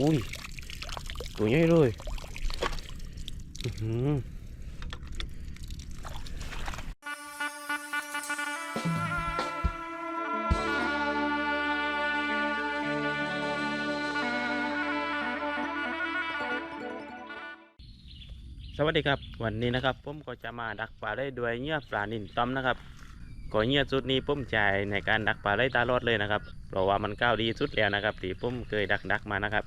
อุ้ย ตัวใหญ่เลยอือหือสวัสดีครับ วันนี้นะครับผมก็จะมาดักปลาได้ด้วยเหยื่อปลานินต้อมนะครับก็เหยื่อสุดนี้ผมจ่ายในการดักปลาได้ตลอดเลยนะครับเพราะว่ามันก้าวดีสุดแล้วนะครับที่ผมเคยดักดักมานะครับ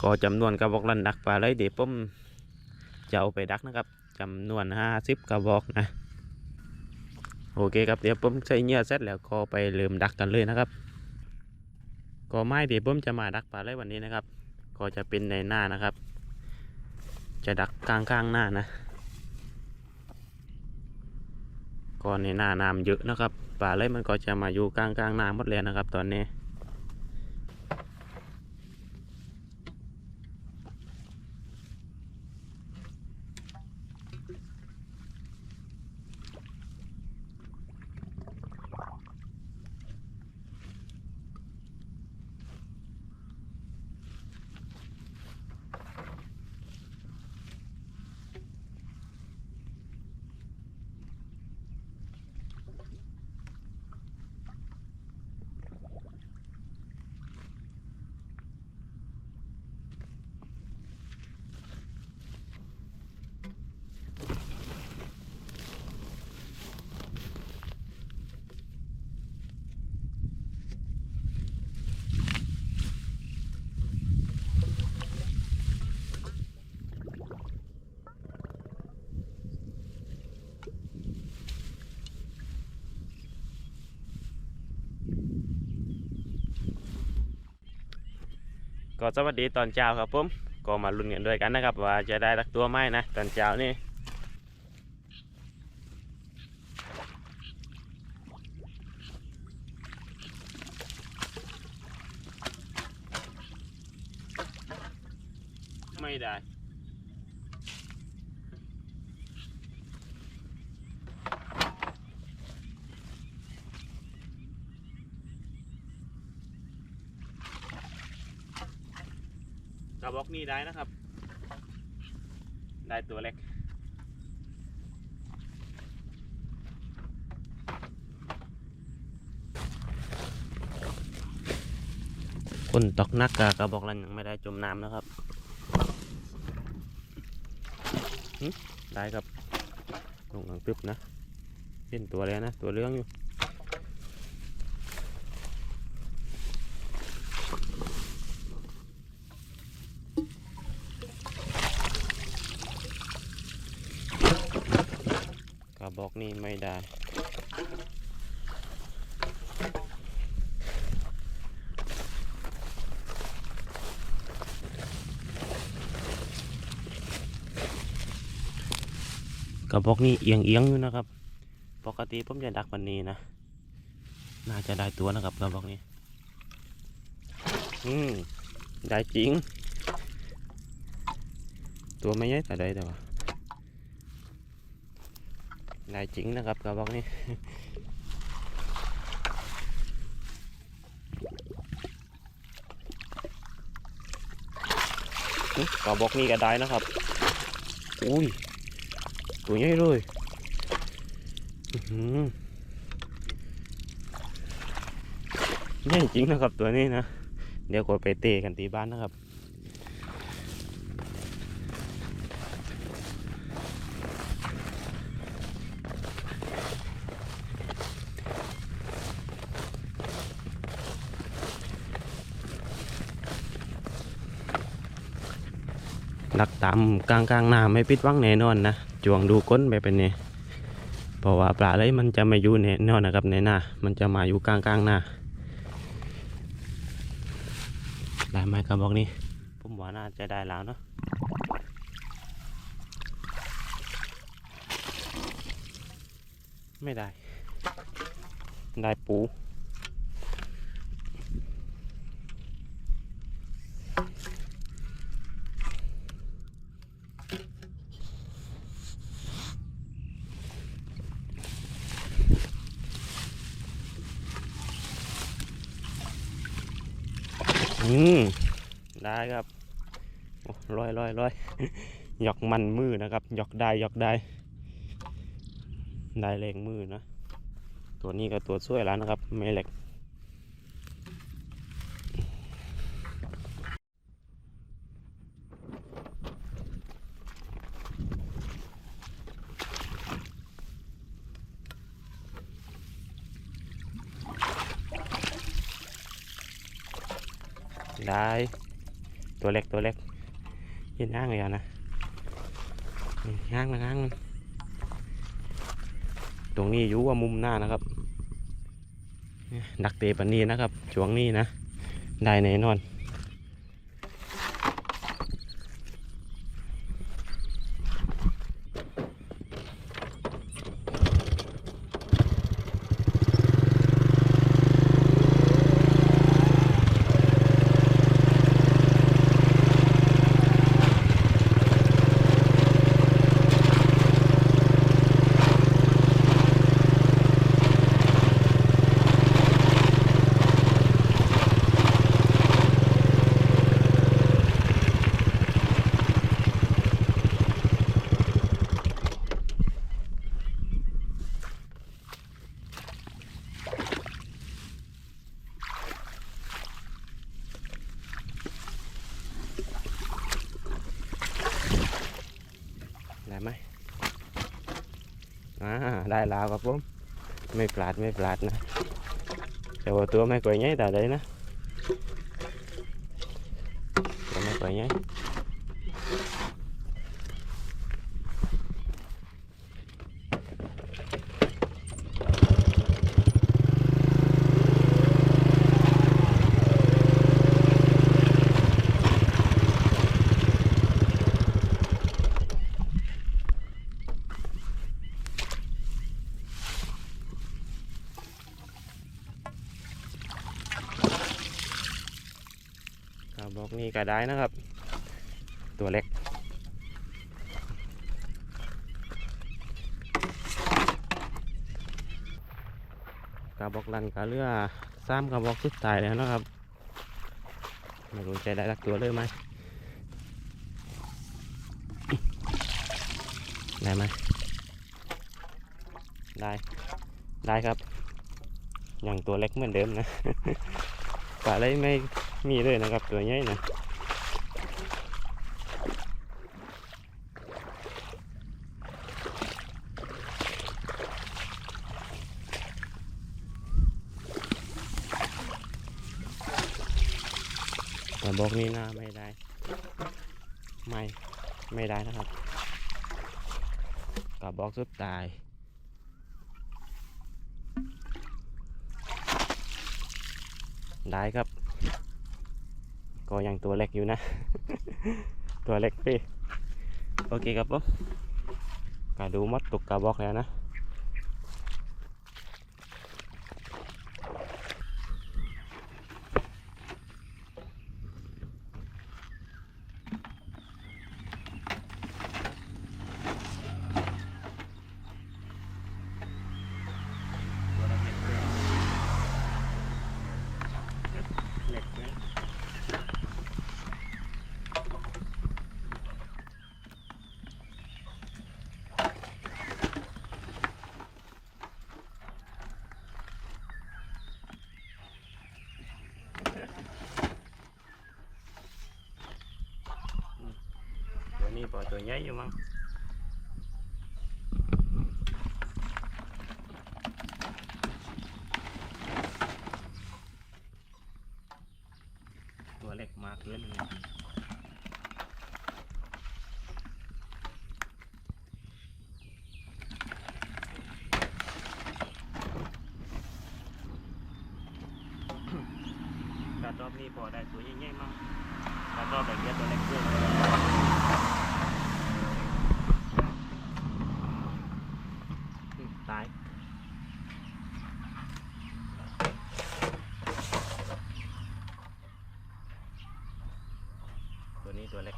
ก็จำนวนกระบอกลันดักปลาเลยเดี๋ยวผมจะเอาไปดักนะครับจำนวนห้าสิบกระบอกนะโอเคครับเดี๋ยวผมใช้เหยื่อเสร็จแล้วก็ไปเริ่มดักกันเลยนะครับ ก็ไม่เดี๋ยวผมจะมาดักปลาเลยวันนี้นะครับ ก็จะเป็นในหน้านะครับ จะดักกลางข้างๆหน้านะก็ในหน้าน้ำเยอะนะครับปลาเลยมันก็จะมาอยู่กลางกลางๆน้ำหมดแล้วนะครับ ตอนนี้ ก็สวัสดีตอนเช้าครับผมก็มาลุ้นกันด้วยกันนะครับ ว่าจะได้รักตัวไหมนะตอนเช้านี่ไม่ได้ กระบอกนี้ได้นะครับ ได้ตัวเล็กคนตกนักกะกระบอกนั้นยังไม่ได้จมน้ำนะครับ ได้ครับลงหลังตึบนะเป็นตัวแล้วนะ ตัวเลื้องอยู่ กระบอกนี้ไม่ได้ กระบอกนี้เอียงเอียงอยู่นะครับ ปกติผมจะดักวันนี้นะ น่าจะได้ตัวนะครับกระบอกนี้ อืมได้จริง ตัวไม่ใหญ่แต่ได้แต่ว่าได้จริงนะครับกระบอกนี้กระบอกนี้ก็ได้นะครับ อุ้ย ตัวใหญ่เลยใหญ่จริงนะครับตัวนี้นะ เดี๋ยวก็ไปเตะกันตีบ้านนะครับดักตามกลางกลางน้ำไม่ปิดหวังแน่นอนนะ จวงดูก้นไปเป็นนี่เพราะว่าปลาเลยมันจะม่อยู่แน่นอนนะครับในหน้ามันจะมาอยู่กลางกลางหน้าได้ไหมกระบอกนี้ผมว่าน่าจะได้แล้วเนาะไม่ได้ ได้ปู อืมได้ครับโอ้ร้อยร้อยร้อยหยอกมันมือนะครับหยอกได้หยอกได้ ได้แรงมือนะ ตัวนี้ก็ตัวช่วยแล้วนะครับไม่เหล็ก ได้ตัวเล็กตัวเล็กยืนห้างเลยอะนะห้างนะห้างมันตรงนี้อยู่ว่ามุมหน้านะครับนักเตะปันนี้นะครับช่วงนี้นะ ได้แน่นอน อ่าได้ลาวครับผมไม่ปลาดไม่ปลาดนะแต่ว่าตัวไม่ก่อยง่ายแต่ได้นะตัวไม่ก่อยง่าย กระบอกนี้ก็ได้นะครับ ตัวเล็ก กระบอกลันกระเรือซ้ำกระบอกสุดท้ายแล้วนะครับไม่รู้จะได้รักตัวเลยไหมได้ไหมได้ ได้ครับ อย่างตัวเล็กเหมือนเดิมนะ ปลาอะไรไม่ มีเลยนะครับตัวใหญ่นะกระบอกนี้นะไม่ได้ ไม่ ไม่ได้นะครับกระบอกสุดตายได้ครับ ก็ยังตัวเล็กอยู่นะ ตัวเล็กพี่ โอเคครับผมก็ดูมัดตุกกระบอกแล้วนะ เล็กนะ ตัวนี้ปล่อยตัวใหญ่อยู่มั้งตัวเล็กมากเกินเลยกระรอบนี้พอได้ตัวใหญ่ๆมั้งกระรอบแบบนี้ตัวเล็กเกิน ซ้ายตัวนี้ตัวเล็ก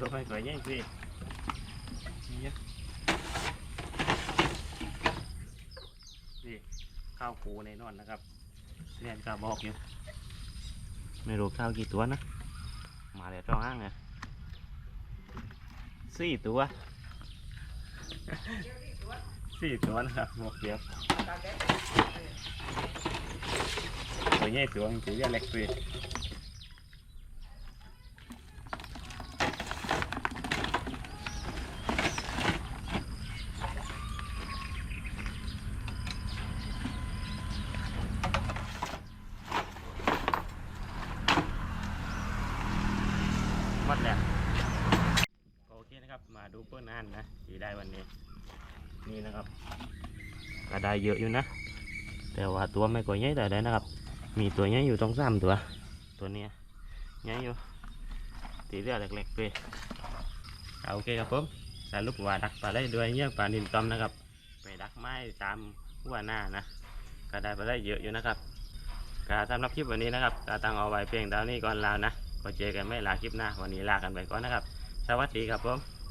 ลงไปก่อนยังสิาปูในนอนนะครับเรียนกาบอกอยู่ไม่รู้ข้าวกี่ตัวนะ มาแล้วจ้องอ้างไงสี่ตัวสี่ตัวนะครับหมกเดียวตัวใหญ่ตัวมันตัวใหญ่เล็กตัวหมดแล้วโอเคนะครับ มาดูเพื่อนนั่นนะที่ได้ วันนี้ นี่นะครับก็ได้เยอะอยู่นะ แต่ว่าตัวไม่ก่อยใหญ่แต่ได้นะครับ มีตัวใหญ่อยู่ตรงสามตัว ตัวนี้ใหญ่อยู่ตีเรือเล็กๆไปเอาโอเคครับผมสรุปว่าดักปลาได้ด้วยเนี่ยปลานินตอมนะครับ ไปดักไม้ตามหัวหน้านะก็ได้ปลาได้เยอะอยู่นะครับก็สำหรับคลิปวันนี้นะครับก็ตั้งเอาไว้เพียงเท่านี้ก่อนล้วนะก็เจอกันไม่ลาคลิปหน้าวันนี้ลากันไปก่อนนะครับ สวัสดีครับผม